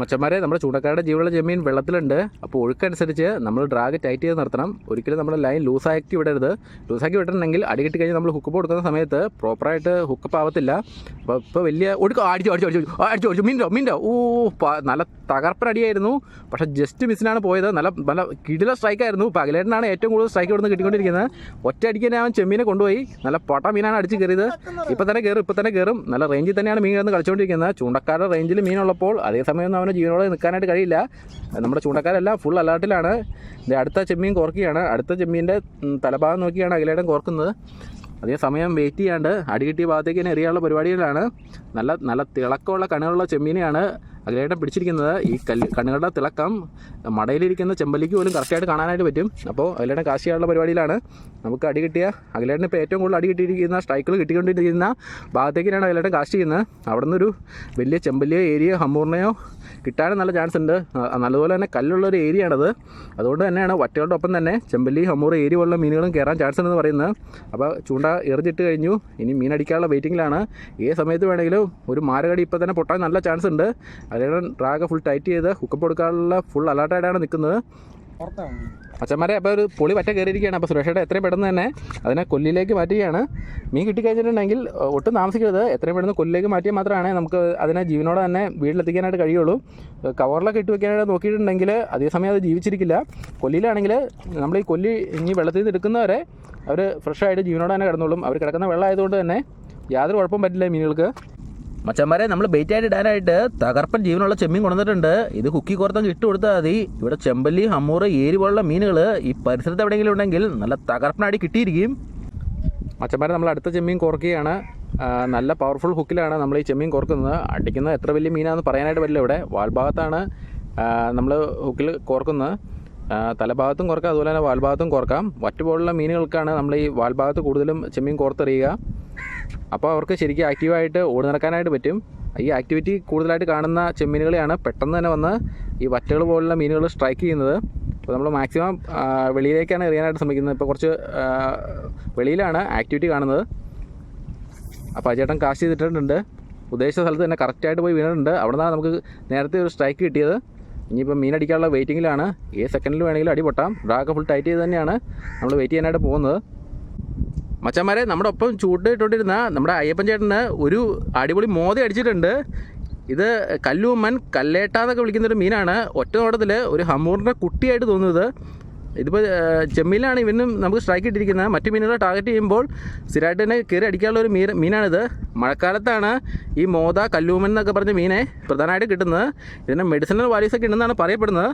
മച്ചന്മാരെ നമ്മുടെ ചൂണ്ടക്കാരുടെ ജീവനുള്ള ജമീൻ വെള്ളത്തിലുണ്ട്. അപ്പോൾ ഒഴുക്കനുസരിച്ച് നമ്മൾ ഡ്രാഗ് ടൈറ്റ് ചെയ്ത് നിർത്തണം. ഒരിക്കലും നമ്മുടെ ലൈൻ ലൂസാക്കി വിടരുത്. ലൂസാക്കി വിട്ടിട്ടുണ്ടെങ്കിൽ അടികിട്ട് കഴിഞ്ഞ് നമ്മൾ ഹുക്കപ്പ് കൊടുക്കുന്ന സമയത്ത് പ്രോപ്പറായിട്ട് ഹുക്കപ്പ് ആവത്തില്ല. അപ്പോൾ ഇപ്പോൾ വലിയ ഒടുക്ക അടിച്ചു അടിച്ചു അടിച്ചു അടിച്ചു അടിച്ചു മീൻഡോ മീൻഡോ ഓ നല്ല തകർപ്പനടിയായിരുന്നു പക്ഷേ ജസ്റ്റ് മിസ്സിനാണ് പോയത്. നല്ല നല്ല കിടില സ്ട്രൈക്കായിരുന്നു പകലേട്ടനാണ് ഏറ്റവും കൂടുതൽ സ്ട്രൈക്ക് ഇവിടുന്ന് കിട്ടിക്കൊണ്ടിരിക്കുന്നത്. ഒറ്റ തന്നെ അവൻ ചെമ്മീനെ കൊണ്ടുപോയി. നല്ല പൊട്ട മീനാണ് അടിച്ച് കയറിയത്. ഇപ്പം തന്നെ കയറും ഇപ്പം തന്നെ കയറും. നല്ല റേഞ്ചിൽ തന്നെയാണ് മീൻ കിടന്ന് കളിച്ചുകൊണ്ടിരിക്കുന്നത് ചൂണ്ടക്കാരുടെ റേഞ്ചിൽ മീനുള്ളപ്പോൾ അതേസമയം അവന് ജീവനോടെ നിൽക്കാനായിട്ട് കഴിയില്ല. നമ്മുടെ ചൂണ്ടക്കാരെല്ലാം ഫുൾ അലേർട്ടിലാണ് അടുത്ത ചെമ്മീൻ കുറക്കുകയാണ് അടുത്ത ചെമ്മീന്റെ തലഭാഗം നോക്കിയാണ് അഖിലേടൻ കുറക്കുന്നത് അതേ സമയം വെയിറ്റ് ചെയ്യാണ്ട് അടി കിട്ടിയ ഭാഗത്തേക്ക് തന്നെ എറിയാനുള്ള പരിപാടികളാണ് നല്ല നല്ല തിളക്കമുള്ള കണ്ണുകളുള്ള ചെമ്മീനെയാണ് അഖിലേട്ടൻ പിടിച്ചിരിക്കുന്നത്. ഈ കല്ല് കണ്ണുകളുടെ തിളക്കം മടയിലിരിക്കുന്ന ചെമ്പല്ലിക്ക് പോലും കറക്റ്റായിട്ട് കാണാനായിട്ട് പറ്റും. അപ്പോൾ അഖിലേട്ടൻ കാശിയായുള്ള ചെയ്യാനുള്ള പരിപാടിയിലാണ്. നമുക്ക് അടി കിട്ടിയ അഖിലേട്ടൻ ഇപ്പോൾ ഏറ്റവും കൂടുതൽ അടി കിട്ടിയിരിക്കുന്ന സ്ട്രൈക്കുകൾ കിട്ടിക്കൊണ്ടിരിക്കുന്ന ഭാഗത്തേക്കിനാണ് അഖിലേട്ടൻ കാസ്റ്റ് ചെയ്യുന്നത്. അവിടെ നിന്നൊരു വലിയ ചെമ്പല്ലിയോ ഏരിയ ഹമ്മൂറിനെയോ കിട്ടാനും നല്ല ചാൻസ് ഉണ്ട്. നല്ലതുപോലെ തന്നെ കല്ലുള്ളൊരു ഏരിയ ആണത്. അതുകൊണ്ട് തന്നെയാണ് വറ്റകളുടെ ഒപ്പം തന്നെ ചെമ്പല്ലി ഹമ്മൂർ ഏരിയ പോലുള്ള മീനുകളും കയറാൻ ചാൻസ് ഉണ്ടെന്ന് പറയുന്നത്. അപ്പോൾ ചൂണ്ട എറിഞ്ഞിട്ട് കഴിഞ്ഞു. ഇനി മീൻ അടിക്കാനുള്ള വെയിറ്റിങ്ങിലാണ് ഏത് സമയത്ത് വേണമെങ്കിലും ഒരു മാരകടി ഇപ്പോൾ തന്നെ പൊട്ടാൻ നല്ല ചാൻസ് ഉണ്ട്. അതിനാണ് ഡ്രാഗ് ഫുൾ ടൈറ്റ് ചെയ്ത് ഹുക്കപ്പ് കൊടുക്കാനുള്ള ഫുൾ അലേർട്ടായിട്ടാണ് നിൽക്കുന്നത്. അച്ഛന്മാരെ അപ്പോൾ ഒരു പൊളി പറ്റ കയറിയിരിക്കുകയാണ്. അപ്പോൾ സുരക്ഷയുടെ എത്രയും പെട്ടെന്ന് തന്നെ അതിനെ കൊല്ലിലേക്ക് മാറ്റുകയാണ്. മീൻ കിട്ടിക്കഴിഞ്ഞിട്ടുണ്ടെങ്കിൽ ഒട്ടും താമസിക്കരുത്. എത്രയും പെട്ടെന്ന് കൊല്ലിലേക്ക് മാറ്റിയാൽ മാത്രമാണ് നമുക്ക് അതിനെ ജീവനോടെ തന്നെ വീട്ടിലെത്തിക്കാനായിട്ട് കഴിയുള്ളൂ. കവറിലൊക്കെ ഇട്ട് വെക്കാനായിട്ട് നോക്കിയിട്ടുണ്ടെങ്കിൽ അതേസമയം അത് ജീവിച്ചിരിക്കില്ല. കൊല്ലിയിലാണെങ്കിൽ നമ്മൾ ഈ കൊല്ലി ഇനി വെള്ളത്തിൽ നിന്ന് എടുക്കുന്നവരെ അവർ ഫ്രഷായിട്ട് ജീവനോടെ തന്നെ കിടന്നോളും. അവർ കിടക്കുന്ന വെള്ളം ആയതുകൊണ്ട് തന്നെ യാതൊരു കുഴപ്പം പറ്റില്ല മീനുകൾക്ക്. മച്ചന്മാരെ നമ്മൾ ബെയ്റ്റ് ആയിട്ട് ഇടാനായിട്ട് തകർപ്പൻ ജീവനുള്ള ചെമ്മീൻ കൊണ്ടുവന്നിട്ടുണ്ട്. ഇത് കുക്കി കോർത്തം ഇട്ട് കൊടുത്താൽ മതി. ഇവിടെ ചെമ്പല്ലി ഹമ്മൂറ് ഏരി പോലുള്ള മീനുകൾ ഈ പരിസരത്ത് എവിടെയെങ്കിലും ഉണ്ടെങ്കിൽ നല്ല തകർപ്പനടി കിട്ടിയിരിക്കും. മച്ചന്മാരെ നമ്മൾ അടുത്ത ചെമ്മീൻ കോർക്കുകയാണ്. നല്ല പവർഫുൾ ഹുക്കിലാണ് നമ്മൾ ഈ ചെമ്മീൻ കോർക്കുന്നത്. അടിക്കുന്നത് എത്ര വലിയ മീനാണെന്ന് പറയാനായിട്ട് പറ്റില്ല ഇവിടെ. വാൽഭാഗത്താണ് നമ്മൾ ഹുക്കിൽ കോർക്കുന്നത്. തലഭാഗത്തും കോർക്കാം അതുപോലെ തന്നെ വാൽഭാഗത്തും കോർക്കാം. വറ്റ് പോലുള്ള മീനുകൾക്കാണ് നമ്മൾ ഈ വാൽഭാഗത്ത് കൂടുതലും ചെമ്മീൻ കോർത്തെറിയുക. അപ്പോൾ അവർക്ക് ശരിക്കും ആക്റ്റീവായിട്ട് ഓടി നടക്കാനായിട്ട് പറ്റും. ഈ ആക്ടിവിറ്റി കൂടുതലായിട്ട് കാണുന്ന ചെമ്മീനുകളെയാണ് പെട്ടെന്ന് തന്നെ വന്ന് ഈ വറ്റകൾ പോലുള്ള മീനുകൾ സ്ട്രൈക്ക് ചെയ്യുന്നത്. അപ്പോൾ നമ്മൾ മാക്സിമം വെളിയിലേക്കാണ് എറിയാനായിട്ട് ശ്രമിക്കുന്നത്. ഇപ്പോൾ കുറച്ച് വെളിയിലാണ് ആക്ടിവിറ്റി കാണുന്നത്. അപ്പോൾ അജേട്ടൻ കാശ് ചെയ്തിട്ടുണ്ട്. ഉദ്ദേശിച്ച സ്ഥലത്ത് തന്നെ കറക്റ്റായിട്ട് പോയി വീണിട്ടുണ്ട്. അവിടെ നിന്നാണ് നമുക്ക് നേരത്തെ ഒരു സ്ട്രൈക്ക് കിട്ടിയത്. ഇനിയിപ്പോൾ മീൻ അടിക്കാനുള്ള വെയിറ്റിങ്ങിലാണ്. ഏത് സെക്കൻഡിൽ വേണമെങ്കിലും അടി പൊട്ടാം ഫുൾ ടൈറ്റ് ചെയ്ത് തന്നെയാണ് നമ്മൾ വെയിറ്റ് ചെയ്യാനായിട്ട് പോകുന്നത്. മച്ചന്മാരെ നമ്മുടെ ഒപ്പം ചൂണ്ടിട്ടുകൊണ്ടിരുന്ന നമ്മുടെ അയ്യപ്പൻ ചേട്ടന് ഒരു അടിപൊളി മോതി അടിച്ചിട്ടുണ്ട്. ഇത് കല്ലൂമ്മൻ കല്ലേട്ട എന്നൊക്കെ വിളിക്കുന്നൊരു മീനാണ്. ഒറ്റ നോട്ടത്തിൽ ഒരു ഹമ്മൂറിന്റെ കുട്ടിയായിട്ട് തോന്നുന്നത്. ഇതിപ്പോൾ ചെമ്മീനാണ് ഇവനും നമുക്ക് സ്ട്രൈക്ക് ഇട്ടിരിക്കുന്നത്. മറ്റു മീനുകളെ ടാർഗറ്റ് ചെയ്യുമ്പോൾ സ്ഥിരമായിട്ട് തന്നെ കയറി അടിക്കാനുള്ള ഒരു മീൻ മീനാണിത്. മഴക്കാലത്താണ് ഈ മോത കല്ലൂമൻ എന്നൊക്കെ പറഞ്ഞ മീനെ പ്രധാനമായിട്ട് കിട്ടുന്നത്. ഇതിന് മെഡിസിനൽ വാല്യൂസ് ഒക്കെ ഉണ്ടെന്നാണ് പറയപ്പെടുന്നത്.